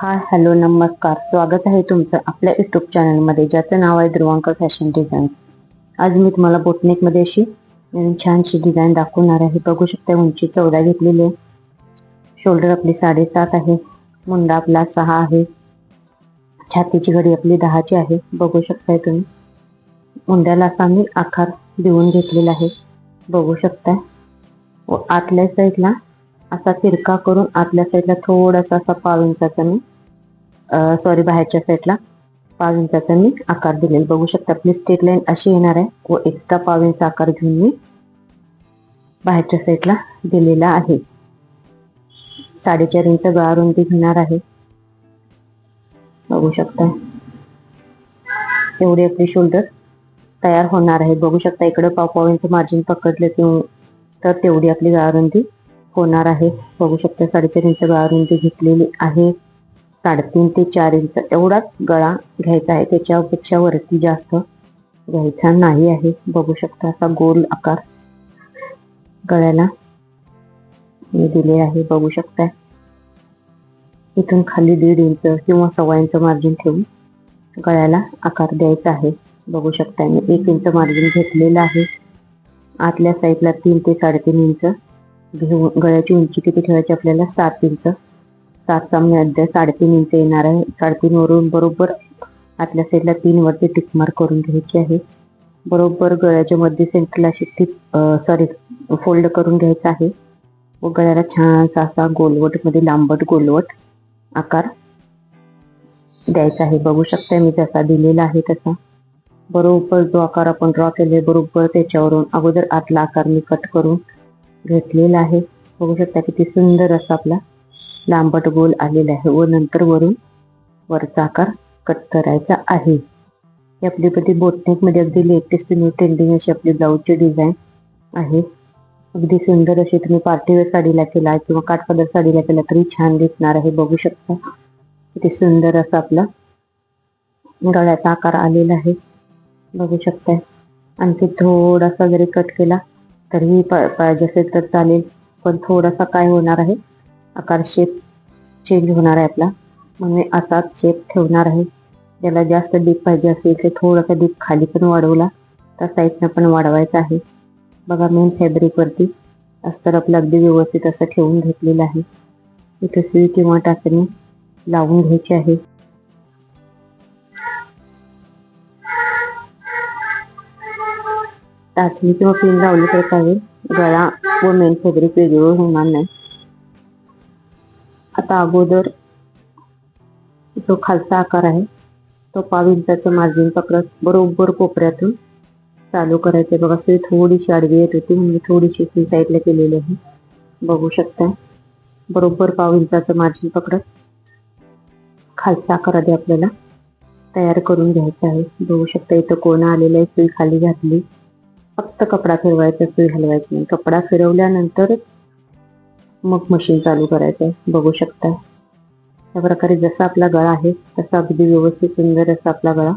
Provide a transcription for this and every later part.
Hi hello नमस्कार. स्वागत आहे तुमचं आपल्या युट्यूब चॅनलमध्ये ज्याचं नाव आहे ध्रुवांकर फॅशन डिझाईन आज मी तुम्हाला बोटनेकमध्ये अशी छानशी डिझाईन दाखवणार आहे. बघू शकता उंची चौदा घेतलेली आहे. शोल्डर आपली साडेसात आहे. मुंडा आपला सहा आहे. छातीची घडी आपली दहाची आहे. बघू शकताय तुम्ही. मुंड्याला असा मी आकार देऊन घेतलेला आहे. बघू शकताय. व आतल्या साईडला असा तिरका करून आतल्या साईडला थोडासा असा पाव इंचाचा मी सॉरी बाहेरच्या साईडला पाव इंचाचा मी आकार दिलेला. बघू शकता आपली स्टेट लाईन अशी येणार आहे. व एक्स्ट्रा पाव इंच आकार घेऊन मी बाहेरच्या साईडला दिलेला आहे. साडेचार इंच गळा रुंदी घेणार आहे. बघू शकता. एवढी आपली शोल्डर तयार होणार आहे. बघू शकता इकडे पाव पाव इंच मार्जिन पकडले तर तेवढी आपली गळारुंदी होणार आहे. बघू शकता साडेचार इंच गळारुंदी घेतलेली आहे. साडेतीन ते चार इंच एवढाच गळा घ्यायचा आहे. त्याच्यापेक्षा वरती जास्त घ्यायचा नाही आहे. बघू शकता असा गोल आकार गळ्याला मी दिले आहे. बघू शकता इथून खाली दीड इंच किंवा सव्वा इंच मार्जिन ठेवून गळ्याला आकार द्यायचा आहे. बघू शकता मी. एक इंच मार्जिन घेतलेलं आहे. आतल्या साईडला तीन ते साडेतीन इंच घेऊन गळ्याची उंची किती ठेवायची आपल्याला? सात इंच सात सामने अध्याय साडेतीन इंच येणार आहे. साडेतीन वरून बरोबर आतल्या साईडला तीन वरती टिकमार करून घ्यायची आहे. बरोबर गळ्याच्या मध्ये सेंटरला अशी टिप सॉरी फोल्ड करून घ्यायचा आहे. व गळ्याला छानसा असा गोलवटमध्ये लांबट गोलवट आकार द्यायचा आहे. बघू शकता मी जसा दिलेला आहे तसा. बरोबर जो आकार आपण ड्रॉ केले बरोबर त्याच्यावरून अगोदर आतला आकार मी कट करून घेतलेला आहे. बघू शकता किती सुंदर असा आपला लांबट गोल आलेला आहे व नंतर वरून वरचा आकार कट करायचा आहे. ही आपली कधी बोटनेकमध्ये अगदी लेटेस्ट न्यू ट्रेंडिंग अशी आपली ब्लाऊजची डिझाईन आहे. अगदी सुंदर अशी तुम्ही पार्टीवेअर साडीला केला किंवा काठपदर साडीला केला तरी छान दिसणार आहे. बघू शकता. किती सुंदर असा आपला गळ्याचा आकार आलेला आहे. बघू शकताय. आणखी थोडासा जरी कट केला तरीही पाहिजे असेल तर चालेल. पण थोडासा काय होणार आहे? आकार शेप चेंज होणार आहे आपला. मग मी असाच शेप ठेवणार आहे. ज्याला जास्त डीप पाहिजे असेल ते थोडासा डीप खाली पण वाढवला तर साईडनं पण वाढवायचा आहे. बघा मेन फॅब्रिकवरती अस्तर आपलं अगदी व्यवस्थित असं ठेवून घेतलेलं आहे. इथं सुई किंवा टाचणी लावून घ्यायची आहे. टाचणी किंवा पिन लावली तर काही गळा व मेन फॅब्रिक वेगवेगळं होणार नाही. आता अगोदर जो खालचा आकार आहे तो पाव इंचाचं मार्जिन पकडत बरोबर कोपऱ्यातून चालू करायचे बघा सुई थोडीशी आडवी येत होती म्हणजे थोडीशी सुई साईडला केलेली आहे. बघू शकता बरोबर पाव इंचाचं मार्जिन पकडत खालचा आकार आधी आपल्याला तयार करून घ्यायचा आहे. बघू शकता इथं कोणा आलेला आहे सुई खाली घातली. फक्त कपडा फिरवायचा सुई हलवायची नाही. कपडा फिरवल्यानंतरच मग मशीन चालू करायचं. आहे बघू शकता. या प्रकारे जसा आपला गळा आहे तसा अगदी व्यवस्थित सुंदर असा आपला गळा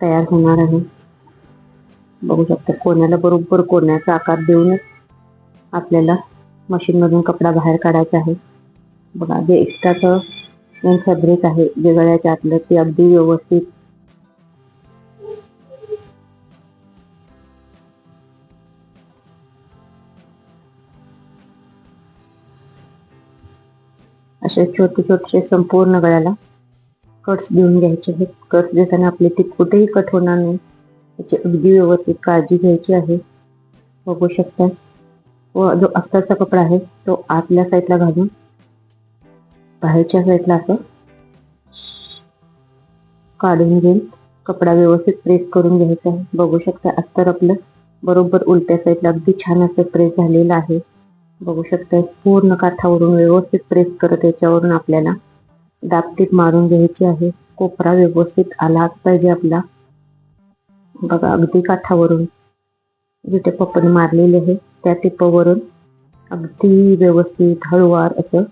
तयार होणार आहे. बघू शकता कोण्याला बरोबर कोण्याचा आकार देऊनच आपल्याला मशीनमधून कपडा बाहेर काढायचा आहे. बघा जे एक्स्ट्राचं मेन फॅब्रिक आहे जे गळ्याच्या आतलं ते अगदी व्यवस्थित असे छोटे छोटे संपूर्ण गळ्याला कट्स देऊन घ्यायचे आहेत. कट्स देताना आपले ती कुठेही कट होणार नाही. त्याची अगदी व्यवस्थित काळजी घ्यायची आहे. बघू शकता. व जो अस्ताचा कपडा आहे तो आतल्या साईडला घालून बाहेरच्या साईडला असं काढून घेऊन कपडा व्यवस्थित प्रेस करून घ्यायचा आहे. बघू शकता अस्तर आपलं बरोबर उलट्या साईडला अगदी छान असं प्रेस झालेलं आहे. बघू शकता पूर्ण काठावरून व्यवस्थित प्रेस करत याच्यावरून आपल्याला दाबटीप मारून घ्यायची आहे. कोपरा व्यवस्थित आलाच पाहिजे आपला. बघा अगदी काठावरून जिथे पप्पन मारलेले आहे त्या टिपावरून अगदी व्यवस्थित हळूवार असं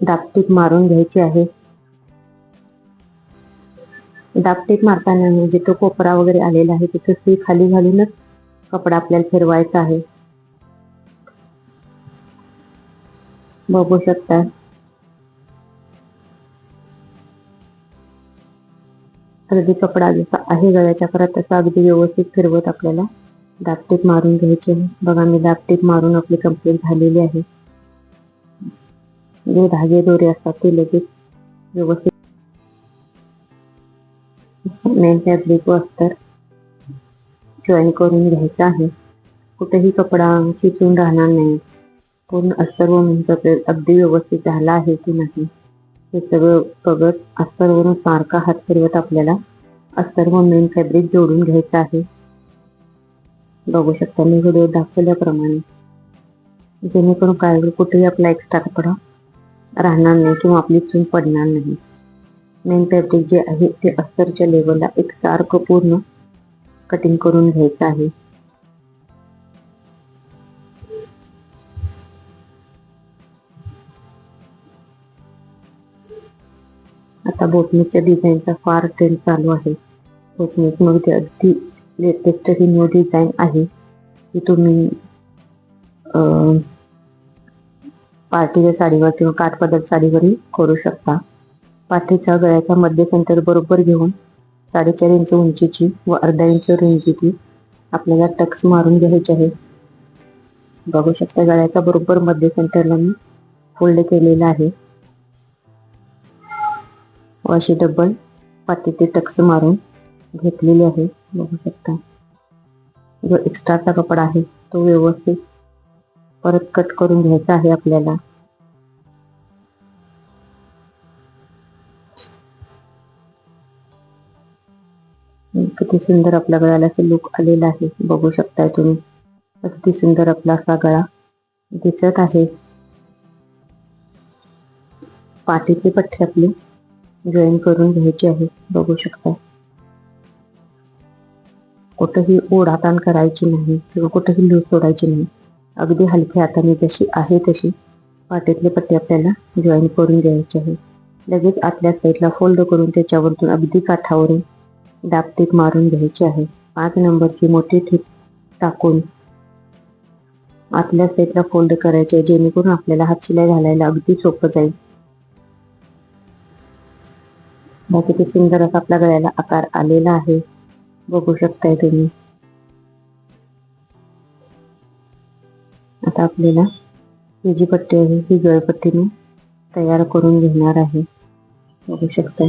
दाबटीप मारून घ्यायची आहे. दाबटीप मारताना जिथं कोपरा वगैरे आलेला आहे तिथं ती खाली घालूनच कपडा आपल्याला फिरवायचा आहे. बघू शकता. हळदी कपडा जसा आहे गळ्याच्या खरात तसा अगदी व्यवस्थित फिरवत आपल्याला दापटीत मारून घ्यायचे बघा मी दापटीत मारून आपली कंप्लीट झालेली आहे. जे धागे दोरे असतात ते लगेच व्यवस्थित नेमच्या जॉईन करून घ्यायचं आहे. कुठेही कपडा खिचून राहणार नाही. पूर्ण अस्तर व अगदी व्यवस्थित झाला आहे की नाही? हे सगळं बघत अस्तरवरून सारखा हात फिरवत आपल्याला अस्तर व मेन फॅब्रिक जोडून घ्यायचं आहे. बघू शकता मी व्हिडिओ दाखवल्याप्रमाणे. जेणेकरून काय कुठेही आपला एक्स्ट्रा कपडा राहणार नाही किंवा आपली चून पडणार नाही. मेन फॅब्रिक जे आहे ते अस्तरच्या लेवलला एक सारखं पूर्ण कटिंग करून घ्यायचं आहे. आता बोटणीच्या डिझाईनचा फार ट्रेंड चालू आहे. बोटणीत अगदी लेटेस्ट ही न्यू डिझाईन आहे. की तुम्ही पार्टीच्या साडीवर किंवा काठपदर साडीवरही करू शकता. पाठीच्या गळ्याचा मध्य सेंटर बरोबर घेऊन साडेचार इंच उंचीची व अर्धा इंच रुंचीची आपल्याला टक्स मारून घ्यायचे आहे. बघू शकता गळ्याचा बरोबर मध्य सेंटरला मी फोल्ड केलेला आहे. व अशी डबल पाठीचे टक्स मारून घेतलेली आहे. बघू शकता. जो एक्स्ट्राचा कपडा आहे तो व्यवस्थित परत कट करून घ्यायचा आहे आपल्याला. किती सुंदर आपल्या गळ्याला लुक आलेला आहे. बघू शकताय तुम्ही. अगदी सुंदर आपला असा गळा दिसत आहे. पाठीतली पठ्ठी आपली. जॉईन करून घ्यायची आहे. बघू शकता. कुठेही ओढाताण करायची नाही किंवा कुठंही लूज सोडायची नाही. अगदी हलक्या हाताने जशी आहे तशी पाठीतली पट्टी आपल्याला जॉईन करून घ्यायची आहे. लगेच आतल्या साईडला फोल्ड करून त्याच्यावरतून अगदी काठावरून दाबटीक मारून घ्यायची आहे. पाच नंबरची मोठी टीप टाकून आतल्या साईडला फोल्ड करायचे जेणेकरून आपल्याला हात शिलाई घालायला अगदी सोपं जाईल. बघा किती सुंदर असा आपल्या गळ्याला आकार आलेला आहे. बघू शकताय तुम्ही. आता आपल्याला ही जी पट्टी आहे ही गळपट्टी मी तयार करून घेणार आहे. बघू शकताय.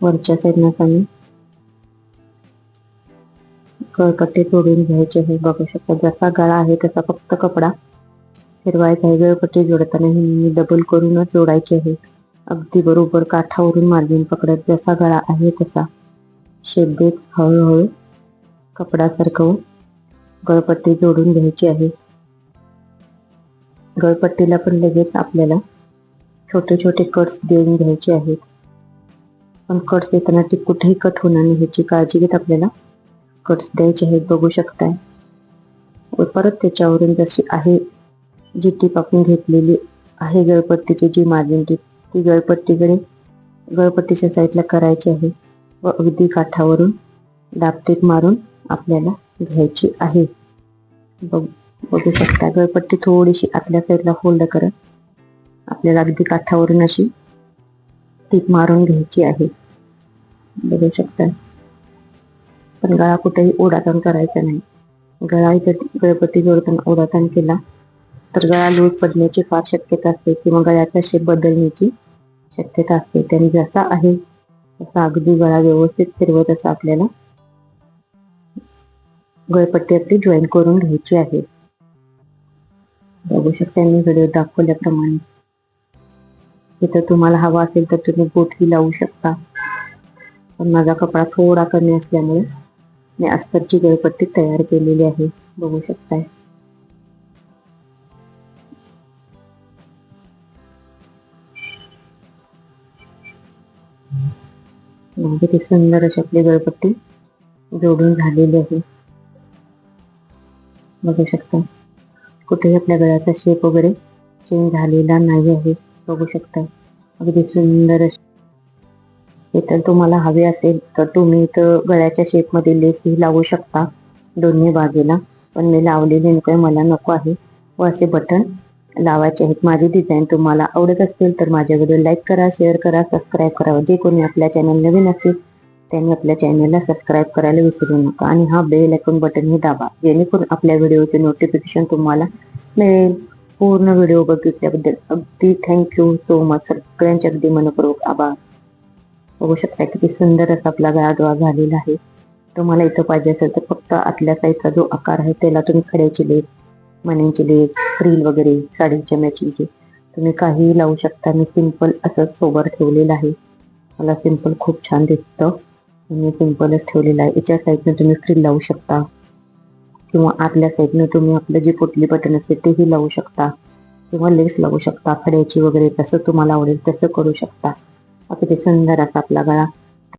वरच्या साईडनं आम्ही गळपट्टी तोडून घ्यायची आहे. बघू शकता जसा गळा आहे तसा फक्त कपडा. फिरवायचा आहे गळपट्टी जोडताना ही डबल करूनच जोडायची आहे. अगदी बरोबर काठावरून मार्जिन पकडत जसा गळा आहे तसा. शेप देत हळूहळू कपडा सरकवून गळपट्टी जोडून घ्यायची आहे. गळपट्टीला पण लगेच आपल्याला छोटे छोटे कट्स देऊन घ्यायचे आहेत. पण कट्स देताना ती कुठेही कट होणार नाही ह्याची काळजी घेत आपल्याला कट्स द्यायचे आहेत बघू शकताय. व परत त्याच्यावरून जशी आहे जी टीप आपण घेतलेली आहे गळपट्टीची जी मार्जिन टीप ती गळपट्टीकडे गळपट्टीच्या साईडला करायची आहे व अगदी काठावरून दाबटीप मारून आपल्याला घ्यायची आहे. बघ बघू शकता गळपट्टी थोडीशी आतल्या साईडला फोल्ड करत आपल्याला अगदी काठावरून अशी टीप मारून घ्यायची आहे. बघू शकता. पण गळा कुठेही ओढाताण करायचा नाही. गळा इथे गळपट्टी जोडताना ओढाताण केला तर गळा लूज पडण्याची फार शक्यता असते किंवा गळ्याचा शेप बदलण्याची शक्यता असते. त्याने जसा आहे तसा अगदी गळा व्यवस्थित फिरवत असा आपल्याला गळपट्टी आपली जॉईन करून घ्यायची आहे. बघू शकता मी व्हिडिओ दाखवल्याप्रमाणे. इथं तुम्हाला हवा असेल तर तुम्ही बोटही लावू शकता. पण माझा कपडा थोडा कमी असल्यामुळे मी अस्तरची गळपट्टी तयार केलेली आहे. बघू शकताय. म्हणजे किती सुंदर अशी आपली गळपट्टी जोडून झालेली आहे. बघू शकता. कुठेही आपल्या गळ्याचा शेप वगैरे चेंज झालेला नाही आहे. बघू शकता. अगदी सुंदर हे तर तुम्हाला हवे असेल तर तुम्ही इथं गळ्याच्या शेपमध्ये लेसही लावू शकता दोन्ही बाजूला. पण मी लावलेले नको मला नको आहे. व असे बटन लावायचे आहेत. माझी डिझाईन तुम्हाला आवडत असतील तर माझ्या व्हिडिओ लाईक करा शेअर करा सबस्क्राईब करा. जे कोणी आपल्या चॅनल नवीन असतील त्यांनी आपल्या चॅनलला सबस्क्राईब करायला विसरू नका आणि हा बेल आयकॉन बटनही दाबा. जेणेकरून आपल्या व्हिडिओचे नोटिफिकेशन तुम्हाला मिळेल. पूर्ण व्हिडिओ बघितल्याबद्दल अगदी थँक्यू सो मच सगळ्यांचे अगदी मनपूर्वक आभार. बघू शकता किती सुंदर असा आपला गळा झालेला आहे. तुम्हाला इथं पाहिजे असेल तर फक्त आतल्या साईडचा जो आकार आहे त्याला तुम्ही खड्याची लेस मण्यांची लेस फ्रील वगैरे साडीच्या मॅचिंगचे तुम्ही काहीही लावू शकता. मी सिंपल असंच सोबर ठेवलेलं आहे. मला सिंपल खूप छान दिसतं. मी सिंपलच ठेवलेलं आहे. याच्या साईडनं तुम्ही फ्रील लावू शकता. किंवा आतल्या साईडनं तुम्ही आपलं जे पोटली बटन असते तेही लावू शकता. किंवा लेस लावू शकता. खड्याची वगैरे जसं तुम्हाला आवडेल तसं करू शकता. अगदी सुंदर असा आपला गळा.